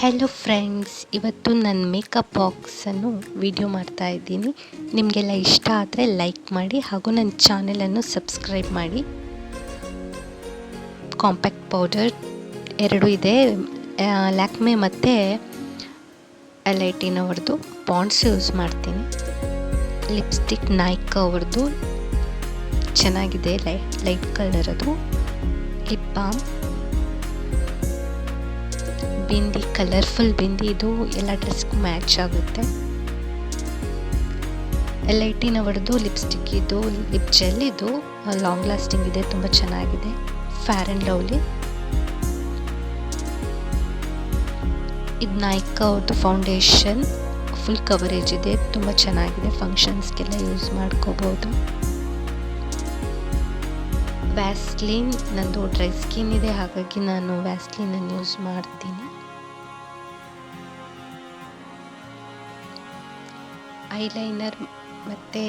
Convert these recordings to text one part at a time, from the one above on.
Hello friends ಇವತ್ತು ನನ್ನ makeup ಬಾಕ್ಸನ್ನು video ಮಾಡ್ತಾ ಇದ್ದೀನಿ. ನಿಮಗೆಲ್ಲ ಇಷ್ಟ ಆದರೆ ಲೈಕ್ ಮಾಡಿ ಹಾಗೂ ನನ್ನ ಚಾನೆಲನ್ನು ಸಬ್ಸ್ಕ್ರೈಬ್ ಮಾಡಿ. ಕಾಂಪ್ಯಾಕ್ಟ್ ಪೌಡರ್ ಎರಡು ಇದೆ. ಲ್ಯಾಕ್ಮೆ ಮತ್ತು ಎಲೈಟಿನವ್ರದ್ದು ಪಾಂಡ್ಸ್ ಯೂಸ್ ಮಾಡ್ತೀನಿ. ಲಿಪ್ಸ್ಟಿಕ್ ನಾಯ್ಕ ಅವ್ರದ್ದು ಚೆನ್ನಾಗಿದೆ ಲೈ ಲೈಟ್ ಕಲರ್ ಅದು. Lip balm bindi colourful bindi, ಇದು ಎಲ್ಲ ಡ್ರೆಸ್ಗೂ ಮ್ಯಾಚ್ ಆಗುತ್ತೆ. ಎಲ್ ಐ ಹೊಡೆದು ಲಿಪ್ಸ್ಟಿಕ್ ಇದು ಲಿಪ್ ಜೆಲ್ ಇದು ಲಾಂಗ್ ಲಾಸ್ಟಿಂಗ್ ಇದೆ, ತುಂಬ ಚೆನ್ನಾಗಿದೆ. ಫ್ಯಾರ್ ಆ್ಯಂಡ್ ಲವ್ಲಿ ಇದು ನಾಯ್ಕ ಅವ್ರದ್ದು ಫೌಂಡೇಶನ್ ಫುಲ್ ಕವರೇಜ್ ಇದೆ, ತುಂಬ ಚೆನ್ನಾಗಿದೆ. ಫಂಕ್ಷನ್ಸ್ಗೆಲ್ಲ ಯೂಸ್ ಮಾಡ್ಕೋಬೋದು. ವ್ಯಾಸ್ಲಿನ್ ನಂದು ಡ್ರೈ ಸ್ಕಿನ್ ಇದೆ, ಹಾಗಾಗಿ ನಾನು ವ್ಯಾಸ್ಲಿನನ್ನು ಯೂಸ್ ಮಾಡ್ತೀನಿ. ಐಲೈನರ್ ಮತ್ತು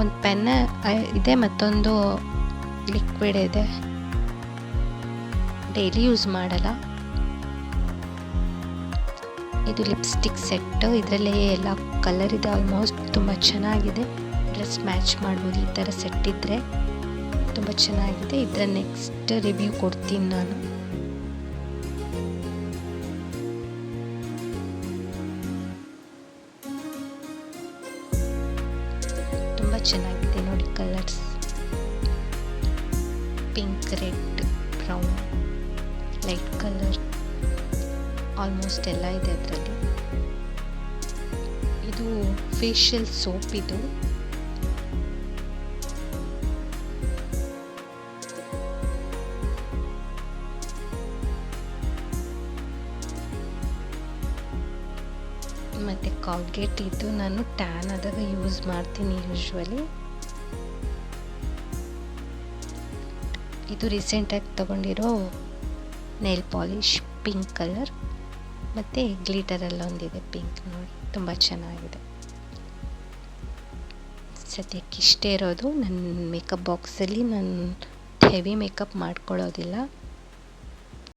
ಒಂದು ಪೆನ್ ಇದೆ ಮತ್ತೊಂದು ಲಿಕ್ವಿಡ್ ಇದೆ. ಡೈಲಿ ಯೂಸ್ ಮಾಡಲ್ಲ. ಇದು ಲಿಪ್ಸ್ಟಿಕ್ ಸೆಟ್ ಇದರಲ್ಲಿ ಎಲ್ಲ ಕಲರ್ ಇದೆ ಆಲ್ಮೋಸ್ಟ್ ತುಂಬ ಚೆನ್ನಾಗಿದೆ. ಡ್ರೆಸ್ ಮ್ಯಾಚ್ ಮಾಡ್ಬೋದು ಈ ಥರ ಸೆಟ್ ಇದ್ದರೆ ತುಂಬ ಚೆನ್ನಾಗಿದೆ. ಇದರ ನೆಕ್ಸ್ಟ್ ರಿವ್ಯೂ ಕೊಡ್ತೀನಿ ನಾನು. ಚೆನ್ನಾಗಿದೆ ನೋಡಿ colours pink red brown light colour almost ಎಲ್ಲ ಇದೆ ಅದರಲ್ಲಿ. ಇದು ಫೇಶಿಯಲ್ ಸೋಪ್ ಇದು. ಮತ್ತು ಕಾಲ್ಗೇಟ್ ಇದು ನಾನು ಟ್ಯಾನ್ ಆದಾಗ ಯೂಸ್ ಮಾಡ್ತೀನಿ ಯೂಶ್ವಲಿ ಇದು ರೀಸೆಂಟಾಗಿ ತೊಗೊಂಡಿರೋ ನೈಲ್ ಪಾಲಿಷ್ ಪಿಂಕ್ ಕಲರ್ ಮತ್ತು ಗ್ಲಿಟರಲ್ಲಿ ಒಂದಿದೆ ಪಿಂಕ್ ನೋಡಿ. ತುಂಬ ಚೆನ್ನಾಗಿದೆ. ಸದ್ಯಕ್ಕೆ ಇಷ್ಟೇ ಇರೋದು. ನನ್ನ ಮೇಕಪ್ ಬಾಕ್ಸಲ್ಲಿ ನಾನು ಹೆವಿ ಮೇಕಪ್ ಮಾಡ್ಕೊಳ್ಳೋದಿಲ್ಲ.